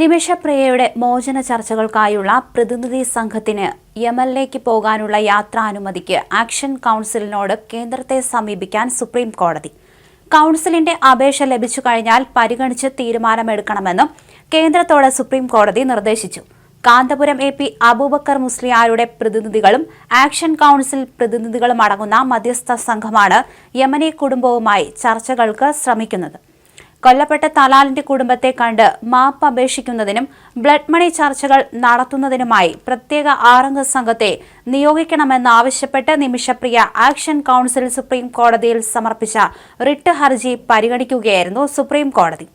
നിമിഷപ്രിയയുടെ മോചന ചർച്ചകൾക്കായുള്ള പ്രതിനിധി സംഘത്തിന് യമനിലേക്ക് പോകാനുള്ള യാത്രാനുമതിക്ക് ആക്ഷൻ കൗൺസിലിനോട് കേന്ദ്രത്തെ സമീപിക്കാൻ സുപ്രീം കോടതി. കൗൺസിലിന്റെ അപേക്ഷ ലഭിച്ചു കഴിഞ്ഞാൽ പരിഗണിച്ച് തീരുമാനമെടുക്കണമെന്നും കേന്ദ്രത്തോട് സുപ്രീം കോടതി നിർദ്ദേശിച്ചു. കാന്തപുരം എ പി അബൂബക്കർ മുസ്ലിയാരുടെ പ്രതിനിധികളും ആക്ഷൻ കൗൺസിൽ പ്രതിനിധികളും അടങ്ങുന്ന മധ്യസ്ഥ സംഘമാണ് യമനി കുടുംബവുമായി ചർച്ചകൾക്ക് ശ്രമിക്കുന്നത്. കൊല്ലപ്പെട്ട തലാലിന്റെ കുടുംബത്തെ കണ്ട് മാപ്പ് അപേക്ഷിക്കുന്നതിനും ബ്ലഡ് മണി ചർച്ചകൾ നടത്തുന്നതിനുമായി പ്രത്യേക ആറംഗ സംഘത്തെ നിയോഗിക്കണമെന്നാവശ്യപ്പെട്ട് നിമിഷപ്രിയ ആക്ഷൻ കൌൺസിൽ സുപ്രീം കോടതിയിൽ സമർപ്പിച്ച റിട്ട് ഹർജി പരിഗണിക്കുകയായിരുന്നു സുപ്രീം കോടതി.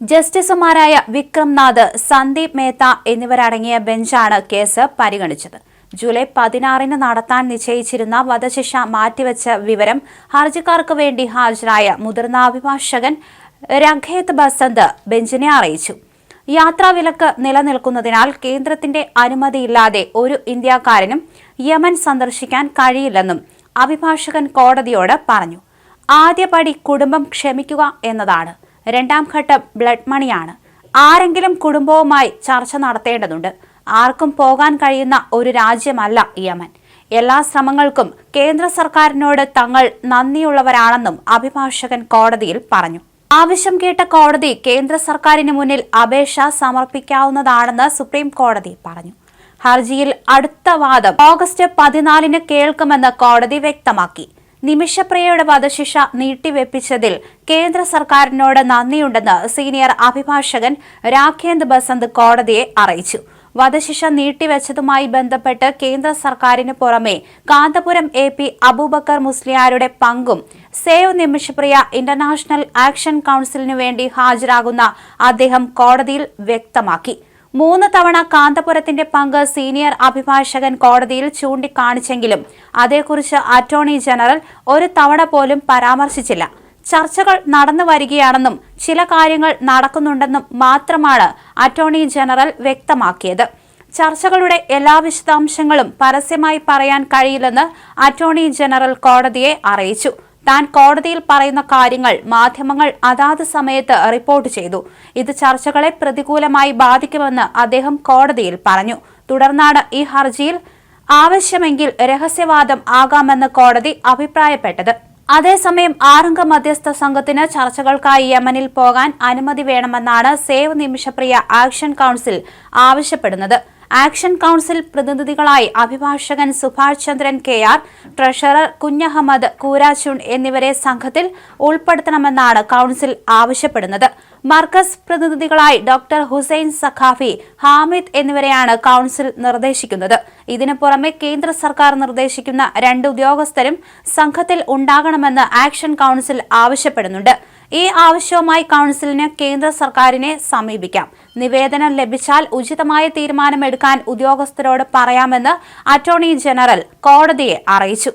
ജസ്റ്റിസുമാരായ വിക്രം നാഥ് സന്ദീപ് മേത്ത എന്നിവരടങ്ങിയ ബെഞ്ചാണ് കേസ് പരിഗണിച്ചത്. ജൂലൈ പതിനാറിന് നടത്താൻ നിശ്ചയിച്ചിരുന്ന വധശിക്ഷ മാറ്റിവെച്ച വിവരം ഹർജിക്കാർക്ക് വേണ്ടി ഹാജരായ മുതിർന്ന അഭിഭാഷകൻ രഘേത് ബസന്ത് ബെഞ്ചിനെ അറിയിച്ചു. യാത്രാവിലക്ക് നിലനിൽക്കുന്നതിനാൽ കേന്ദ്രത്തിന്റെ അനുമതിയില്ലാതെ ഒരു ഇന്ത്യക്കാരനും യമൻ സന്ദർശിക്കാൻ കഴിയില്ലെന്നും അഭിഭാഷകൻ കോടതിയോട് പറഞ്ഞു. ആദ്യപടി കുടുംബം ക്ഷമിക്കുക എന്നതാണ്. രണ്ടാം ഘട്ടം ബ്ലഡ് മണിയാണ്. ആരെങ്കിലും കുടുംബവുമായി ചർച്ച നടത്തേണ്ടതുണ്ട്. ആർക്കും പോകാൻ കഴിയുന്ന ഒരു രാജ്യമല്ല യമൻ. എല്ലാ ശ്രമങ്ങൾക്കും കേന്ദ്ര സർക്കാരിനോട് തങ്ങൾ നന്ദിയുള്ളവരാണെന്നും അഭിഭാഷകൻ കോടതിയിൽ പറഞ്ഞു. ആവശ്യം കേട്ട കോടതി കേന്ദ്ര സർക്കാരിന് മുന്നിൽ അപേക്ഷ സമർപ്പിക്കാവുന്നതാണെന്ന് സുപ്രീം കോടതി പറഞ്ഞു. ഹർജിയിൽ അടുത്ത വാദം ഓഗസ്റ്റ് പതിനാലിന് കേൾക്കുമെന്ന് കോടതി വ്യക്തമാക്കി. നിമിഷപ്രിയയുടെ വധശിക്ഷ നീട്ടിവെപ്പിച്ചതിൽ കേന്ദ്ര സർക്കാരിനോട് നന്ദിയുണ്ടെന്ന് സീനിയർ അഭിഭാഷകൻ രാഖേന്ദ് ബസന്ത് കോടതിയെ അറിയിച്ചു. വധശിക്ഷ നീട്ടിവെച്ചതുമായി ബന്ധപ്പെട്ട് കേന്ദ്ര സർക്കാരിന് പുറമെ കാന്തപുരം എ പി അബൂബക്കർ മുസ്ലിയാരുടെ പങ്കും സേവ് നിമിഷപ്രിയ ഇന്റർനാഷണൽ ആക്ഷൻ കൌൺസിലിനു വേണ്ടി ഹാജരാകുന്ന അദ്ദേഹം കോടതിയിൽ വ്യക്തമാക്കി. മൂന്ന് തവണ കാന്തപുരത്തിന്റെ പങ്ക് സീനിയർ അഭിഭാഷകൻ കോടതിയിൽ ചൂണ്ടിക്കാണിച്ചെങ്കിലും അതേക്കുറിച്ച് അറ്റോർണി ജനറൽ ഒരു തവണ പോലും പരാമർശിച്ചില്ല. ചർച്ചകൾ നടന്നു വരികയാണെന്നും ചില കാര്യങ്ങൾ നടക്കുന്നുണ്ടെന്നും മാത്രമാണ് അറ്റോർണി ജനറൽ വ്യക്തമാക്കിയത്. ചർച്ചകളുടെ എല്ലാ വിശദാംശങ്ങളും പരസ്യമായി പറയാൻ കഴിയില്ലെന്ന് അറ്റോർണി ജനറൽ കോടതിയെ അറിയിച്ചു. താൻ കോടതിയിൽ പറയുന്ന കാര്യങ്ങൾ മാധ്യമങ്ങൾ അതാത് സമയത്ത് റിപ്പോർട്ട് ചെയ്തു. ഇത് ചർച്ചകളെ പ്രതികൂലമായി ബാധിക്കുമെന്ന് അദ്ദേഹം കോടതിയിൽ പറഞ്ഞു. തുടർന്നാണ് ഈ ഹർജിയിൽ ആവശ്യമെങ്കിൽ രഹസ്യവാദം ആകാമെന്ന് കോടതി അഭിപ്രായപ്പെട്ടത്. അതേസമയം ആറംഗ മധ്യസ്ഥ സംഘത്തിന് ചർച്ചകൾക്കായി യമനിൽ പോകാൻ അനുമതി വേണമെന്നാണ് സേവ് നിമിഷപ്രിയ ആക്ഷൻ കൌൺസിൽ ആവശ്യപ്പെടുന്നത്. ആക്ഷൻ കൌൺസിൽ പ്രതിനിധികളായി അഭിഭാഷകൻ Subhash Chandran K R treasurer Kunhahammed Koorachund എന്നിവരെ സംഘത്തിൽ ഉൾപ്പെടുത്തണമെന്നാണ് കൌൺസിൽ ആവശ്യപ്പെടുന്നത്. മർക്കസ് പ്രതിനിധികളായി ഡോക്ടർ ഹുസൈൻ സഖാഫി ഹാമിദ് എന്നിവരെയാണ് കൌൺസിൽ നിർദ്ദേശിക്കുന്നത്. ഇതിനു പുറമെ കേന്ദ്ര സർക്കാർ നിർദ്ദേശിക്കുന്ന രണ്ട് ഉദ്യോഗസ്ഥരും സംഘത്തിൽ ഉണ്ടാകണമെന്ന് ആക്ഷൻ കൌൺസിൽ ആവശ്യപ്പെടുന്നുണ്ട്. ഈ ആവശ്യവുമായി കൌൺസിലിന് കേന്ദ്ര സർക്കാരിനെ സമീപിക്കാം. നിവേദനം ലഭിച്ചാൽ ഉചിതമായ തീരുമാനമെടുക്കാൻ ഉദ്യോഗസ്ഥരോട് പറയാമെന്ന് അറ്റോർണി ജനറൽ കോടതിയെ അറിയിച്ചു.